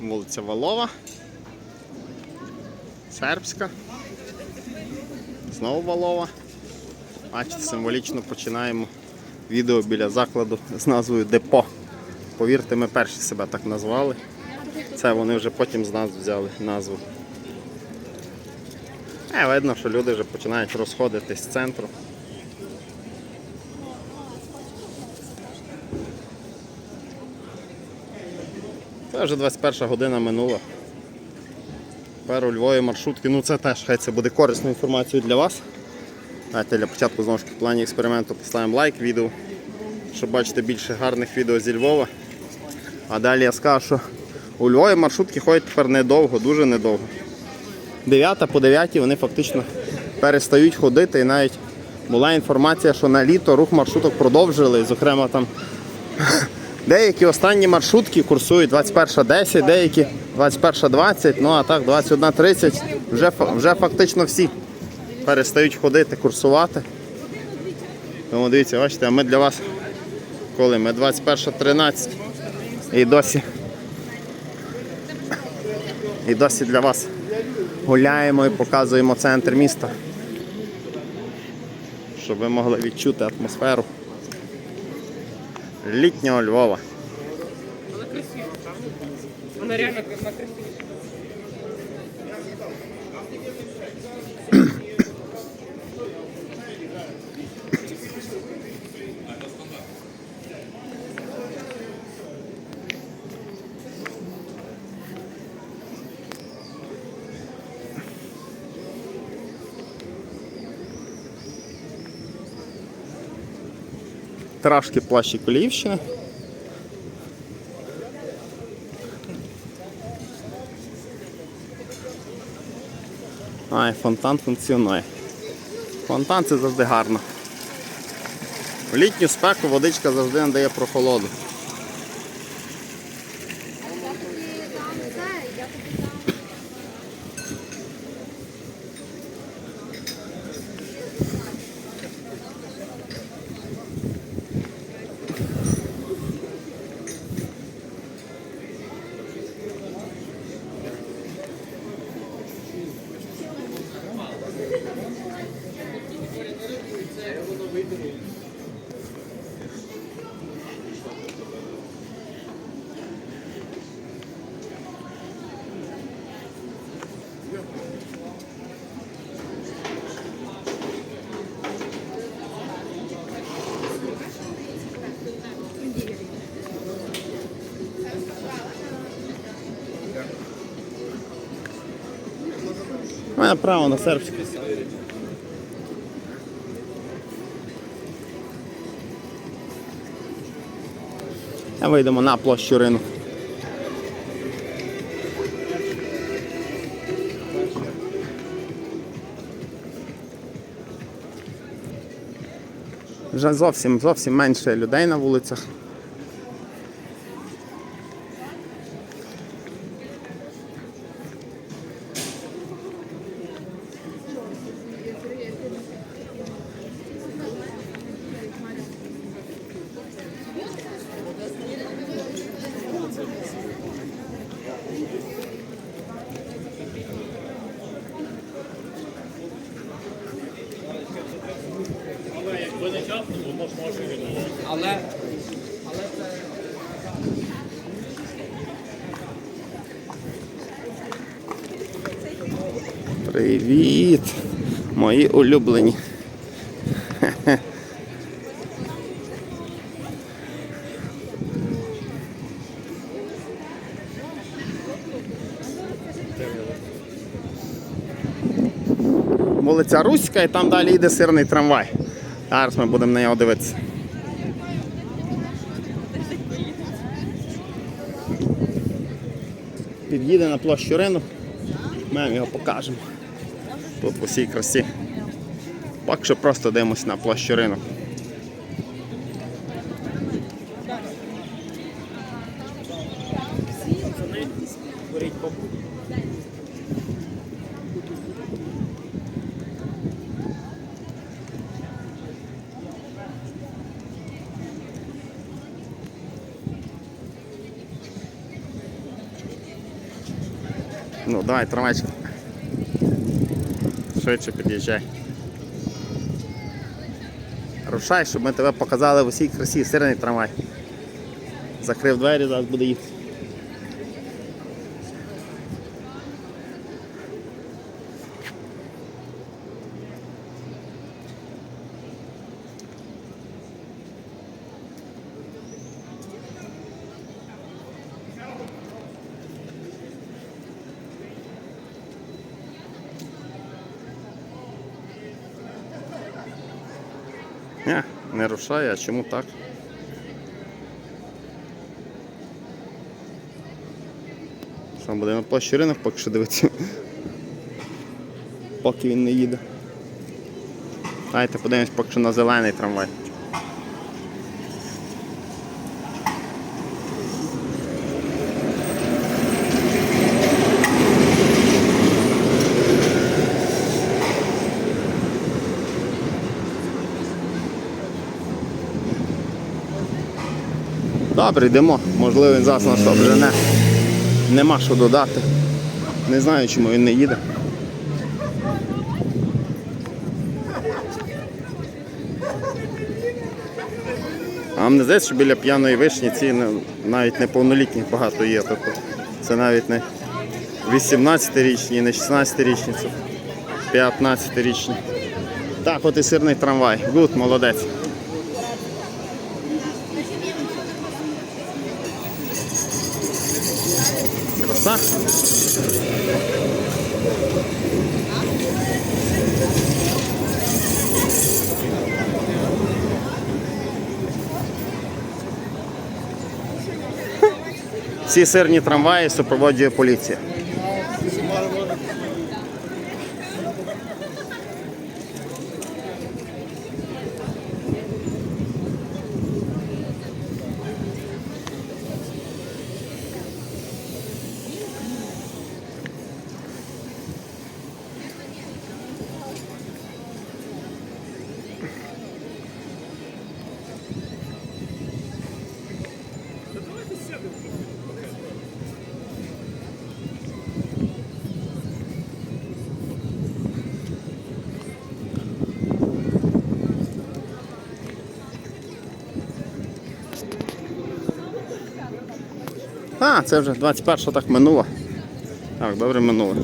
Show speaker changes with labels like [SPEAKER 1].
[SPEAKER 1] Вулиця Валова. Сербська. Знову Валова. Бачите, символічно починаємо відео біля закладу з назвою Депо. Повірте, ми перші себе так назвали. Це вони вже потім з нас взяли назву. Е, видно, що люди вже починають розходитись з центру. Це вже 21 година минула. Тепер у Львові маршрутки, ну це теж хай це буде корисною інформацією для вас. Давайте для початку знову ж в плані експерименту поставимо лайк відео, щоб бачити більше гарних відео зі Львова. А далі я скажу, що у Львові маршрутки ходять тепер недовго, дуже недовго. 9 по 9 вони фактично перестають ходити і навіть була інформація, що на літо рух маршруток продовжили. Зокрема, там деякі останні маршрутки курсують 21.10, деякі 21.20, ну а так 21.30 вже, вже фактично всі перестають ходити, курсувати. Тому дивіться, бачите, а ми для вас коли ми 21.13 і досі і досі для вас гуляємо і показуємо центр міста. Щоб ви могли відчути атмосферу літнього Львова.
[SPEAKER 2] Вона реально красива.
[SPEAKER 1] Трошки плащі Коліївщини. Ай, фонтан функціонує. Фонтан це завжди гарно. В літню спеку водичка завжди надає прохолоду. У мене право на сербське. Вийдемо на площу ринку. Вже зовсім зовсім менше людей на вулицях.
[SPEAKER 2] Але
[SPEAKER 1] Привіт, мої улюблені. Вулиця Руська і там далі йде сирний трамвай. Зараз ми будемо на нього дивитися. Під'їде на площу ринок. Ми вам його покажемо. Тут в усій красі. Поки що просто дивимося на площу ринок. Ну, давай, трамвайчик. Швидше під'їжджай. Рушай, щоб ми тебе показали в усій красі сирний трамвай. Закрив двері, зараз буде їхати. Ні, не рушає, а чому так? Що буде на площі ринок поки що дивитися. Поки він не їде. Давайте подивимось поки що на зелений трамвай. Добре, йдемо. Можливо, він зараз нас обжене. Нема що додати. Не знаю, чому він не їде. А не здається, що біля п'яної вишні ці не- навіть неповнолітніх багато є. Тобто це навіть не 18-річні, не 16-річні, це 15-річні. Так, от і сирний трамвай. Гуд, молодець. Краса. Всі сирні трамваї супроводжує поліція. А, це вже 21 так минуло. Так, добре минуло.